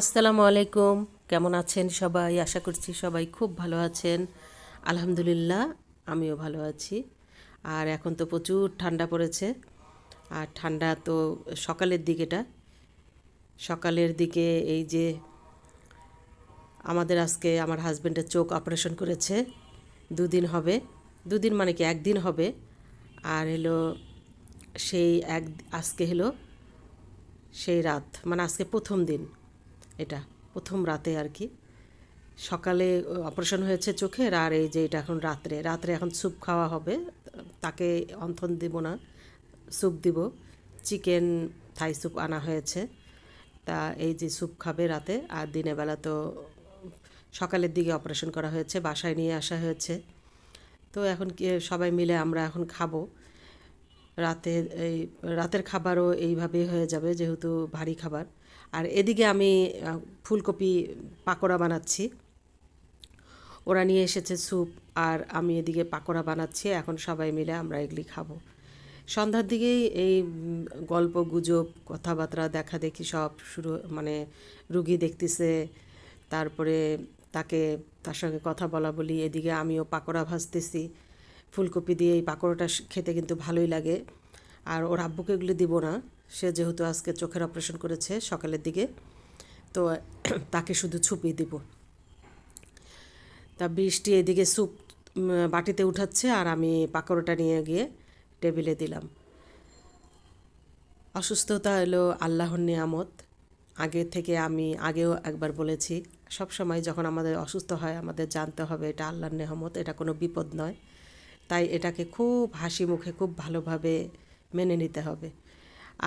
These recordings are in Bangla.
আসসালামু আলাইকুম। কেমন আছেন সবাই? আশা করছি সবাই খুব ভালো আছেন। আলহামদুলিল্লাহ, আমিও ভালো আছি। আর এখন তো প্রচুর ঠান্ডা পড়েছে। আর ঠান্ডা তো সকালের দিকেটা। সকালের দিকে এই যে আমাদের আজকে আমার হাজব্যান্ডের চোখ অপারেশন করেছে। দুদিন হবে। দুদিন মানে কি? একদিন হবে। আর হলো সেই এক, আজকে হলো সেই রাত। মানে আজকে প্রথম দিন। এটা প্রথম রাতে আর কি। সকালে অপারেশন হয়েছে চোখের আর এই যে এটা এখন রাত্রে। রাত্রে এখন স্যুপ খাওয়া হবে। তাকে অন্থন দিব না, স্যুপ দিব। চিকেন থাই স্যুপ আনা হয়েছে। তা এই যে স্যুপ খাবে রাতে। আর দিনের বেলা তো সকালের দিকে অপারেশন করা হয়েছে, বাসায় নিয়ে আসা হয়েছে। তো এখন কি, সবাই মিলে আমরা এখন খাব। রাতে এই, রাতের খাবারও এইভাবেই হয়ে যাবে, যেহেতু ভারী খাবার। আর এদিকে আমি ফুলকপি পাকোড়া বানাচ্ছি। ওরা নিয়ে এসেছে স্যুপ আর আমি এদিকে পাকোড়া বানাচ্ছি। এখন সবাই মিলে আমরা এগুলি খাব। সন্ধ্যার দিকেই এই গল্প, গুজব, কথাবার্তা, দেখা দেখি সব শুরু মানে রুগী দেখতেছে। তারপরে তাকে, তার সঙ্গে কথা বলা বলি। এদিকে আমিও পাকোড়া ভাজতেছি। ফুলকপি দিয়ে এই পাকোড়াটা খেতে কিন্তু ভালোই লাগে। আর ওর আব্বুকে এগুলি দিব না। সে যেহেতু আজকে চোখের অপারেশন করেছে সকালের দিকে, তো তাকে শুধু ছুপিয়ে দিব। তা বৃষ্টি এদিকে স্যুপ বাটিতে উঠাচ্ছে আর আমি পাকোড়াটা নিয়ে গিয়ে টেবিলে দিলাম। অসুস্থতা এলো আল্লাহর নিয়ামত। আগে থেকে আমি আগেও একবার বলেছি, সব সময় যখন আমাদের অসুস্থ হয়, আমাদের জানতে হবে এটা আল্লাহর নেহামত এটা কোনো বিপদ নয়। তাই এটাকে খুব হাসি মুখে, খুব ভালোভাবে মেনে নিতে হবে।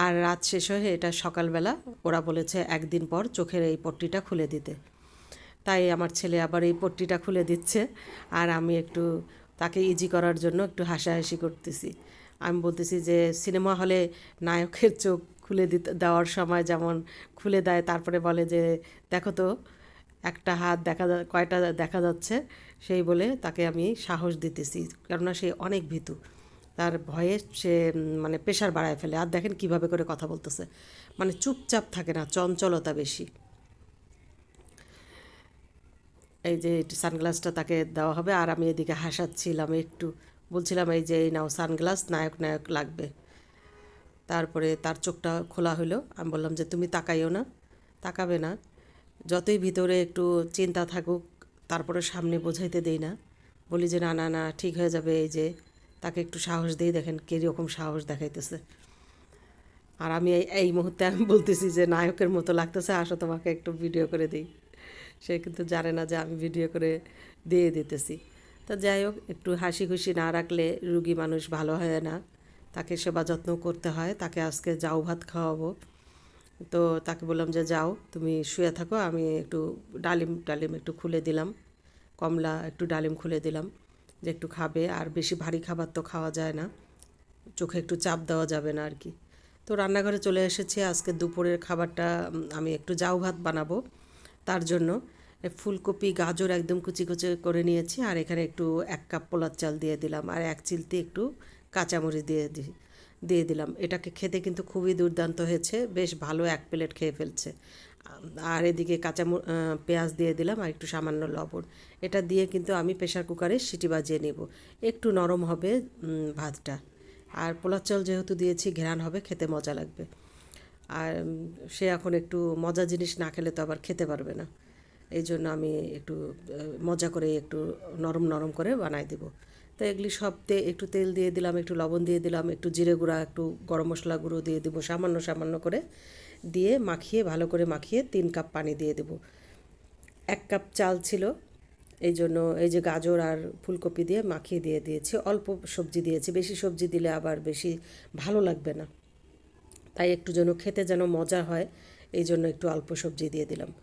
আর রাত শেষ হয়ে এটা সকালবেলা ওরা বলেছে একদিন পর চোখের এই পট্টিটা খুলে দিতে। তাই আমার ছেলে আবার এই পট্টিটা খুলে দিচ্ছে আর আমি একটু তাকে ইজি করার জন্য একটু হাসাহাসি করতেছি। আমি বলতেছি যে সিনেমা হলে নায়কের চোখ খুলে দিতে, দেওয়ার সময় যেমন খুলে দেয়, তারপরে বলে যে, দেখো তো, একটা হাত দেখা কয়টা দেখা যাচ্ছে? সেই বলে তাকে আমি সাহস দিতেছি কেননা সে অনেক ভীতু। তার ভয়ে সে মানে প্রেশার বাড়ায় ফেলে। আর দেখেন কীভাবে করে কথা বলতেছে। মানে চুপচাপ থাকে না, চঞ্চলতা বেশি। এই যে সানগ্লাসটা তাকে দেওয়া হবে, আর আমি এদিকে হাসাচ্ছিলাম একটু। বলছিলাম, এই যে, এই নাও সানগ্লাস, নায়ক নায়ক লাগবে। তারপরে তার চোখটা খোলা হলো আমি বললাম যে, তুমি তাকাইও না, তাকাবে না। যতই ভিতরে একটু চিন্তা থাকুক, তারপরে সামনে বোঝাইতে দেই না। বলি যে, না না না, ঠিক হয়ে যাবে, এই যে তাকে একটু সাহস দিই দেখেন কীরকম সাহস দেখাইতেছে। আর আমি এই মুহূর্তে আমি বলতেছি যে নায়কের মতো লাগতেছে, আসো তোমাকে একটু ভিডিও করে দিই। সে কিন্তু জানে না যে আমি ভিডিও করে দিয়ে দিতেছি। তা যাই হোক, একটু হাসি খুশি না রাখলে রুগী মানুষ ভালো হয় না। তাকে সেবা যত্ন করতে হয়, তাকে আজকে যাও ভাত খাওয়াবো। তো তাকে বললাম যে যাও, তুমি শুয়ে থাকো, আমি একটু ডালিম ডালিম একটু খুলে দিলাম। কমলা একটু ডালিম খুলে দিলাম। যে একটু খাবে, আর বেশি ভারী খাবার তো খাওয়া যায় না। চোখে একটু চাপ দেওয়া যাবে না আর কি। তো রান্নাঘরে চলে এসেছি। আজকে দুপুরের খাবারটা আমি একটু জাউ ভাত বানাবো। তার জন্য ফুলকপি, গাজর একদম কুচি কুচি করে নিয়েছি। আর এখানে একটু এক কাপ পোলার চাল দিয়ে দিলাম। আর এক চিলতে একটু কাঁচামরিচ দিয়ে দিই। দিয়ে দিলাম। এটাকে খেতে কিন্তু খুবই দুর্দান্ত হয়েছে। বেশ ভালো এক প্লেট খেয়ে ফেলছে। আর এদিকে কাঁচা পেঁয়াজ দিয়ে দিলাম আর একটু সামান্য লবণ। এটা দিয়ে কিন্তু আমি প্রেশার কুকারে সিটি বাজিয়ে নেব। একটু নরম হবে ভাতটা। আর পোলার চাল যেহেতু দিয়েছি, ঘেরান হবে, খেতে মজা লাগবে। আর সে এখন একটু মজা জিনিস না খেলে তো আবার খেতে পারবে না। এই জন্য আমি একটু মজা করে একটু নরম নরম করে বানাই দেব। তো এগুলি সব তে- একটু তেল দিয়ে দিলাম, একটু লবণ দিয়ে দিলাম, একটু জিরে গুঁড়া, একটু গরম মশলা গুঁড়ো দিয়ে দেবো, সামান্য সামান্য করে দিয়ে মাখিয়ে, ভালো করে মাখিয়ে তিন কাপ পানি দিয়ে দেবো। এক কাপ চাল ছিল, এই জন্য এই যে গাজর আর ফুলকপি দিয়ে মাখিয়ে দিয়ে দিয়েছি, অল্প সবজি দিয়েছি, বেশি সবজি দিলে আবার বেশি ভালো লাগবে না। তাই একটু যেন খেতে যেন মজা হয়, এই জন্য একটু অল্প সবজি দিয়ে দিলাম।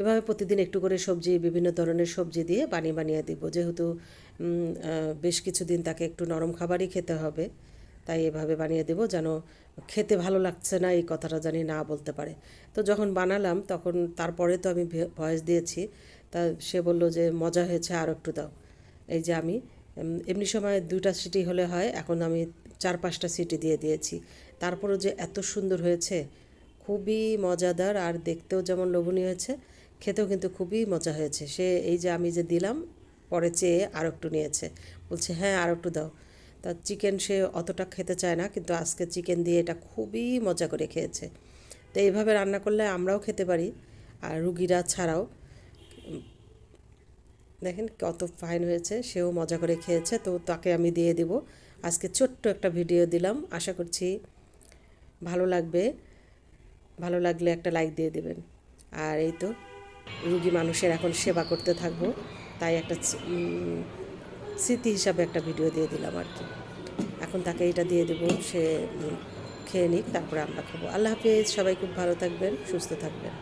এভাবে প্রতিদিন একটু করে সবজি, বিভিন্ন ধরনের সবজি দিয়ে বানিয়ে বানিয়ে দিব। যেহেতু বেশ কিছুদিন তাকে একটু নরম খাবারই খেতে হবে, তাই এভাবে বানিয়ে দেবো যেন খেতে ভালো লাগছে না, এই কথাটা জানি না বলতে পারে। তো যখন বানালাম, তখন তারপরে তো আমি ভয়েস দিয়েছি। তা সে বলল যে, মজা হয়েছে, আর একটু দাও। এই যে আমি এমনি সময় দুইটা সিটি হলে হয়, এখন আমি চার পাঁচটা সিটি দিয়ে দিয়েছি। তারপরও যে এত সুন্দর হয়েছে, খুবই মজাদার, আর দেখতেও যেমন লোভনীয় হয়েছে খেতেও কিন্তু খুবই মজা হয়েছে। সে এই যে আমি যে দিলাম, পরে চেয়ে আর একটু নিয়েছে। বলছে হ্যাঁ আর একটু দাও। তা চিকেন সে অতটা খেতে চায় না, কিন্তু আজকে চিকেন দিয়ে এটা খুবই মজা করে খেয়েছে। তো এইভাবে রান্না করলে আমরাও খেতে পারি, আর রুগীরা ছাড়াও। দেখেন কত ফাইন হয়েছে, সেও মজা করে খেয়েছে। তো তাকে আমি দিয়ে দেব। আজকে ছোট্ট একটা ভিডিও দিলাম। আশা করছি ভালো লাগবে। ভালো লাগলে একটা লাইক দিয়ে দেবেন। আর এই তো রুগী মানুষের এখন সেবা করতে থাকব। তাই একটা স্মৃতি হিসাবে একটা ভিডিও দিয়ে দিলাম আর কি। এখন তাকে এটা দিয়ে দেবো, সে খেয়ে নিক, তারপরে আমরা খাব। আল্লাহ হাফিজ, সবাই খুব ভালো থাকবেন, সুস্থ থাকবেন।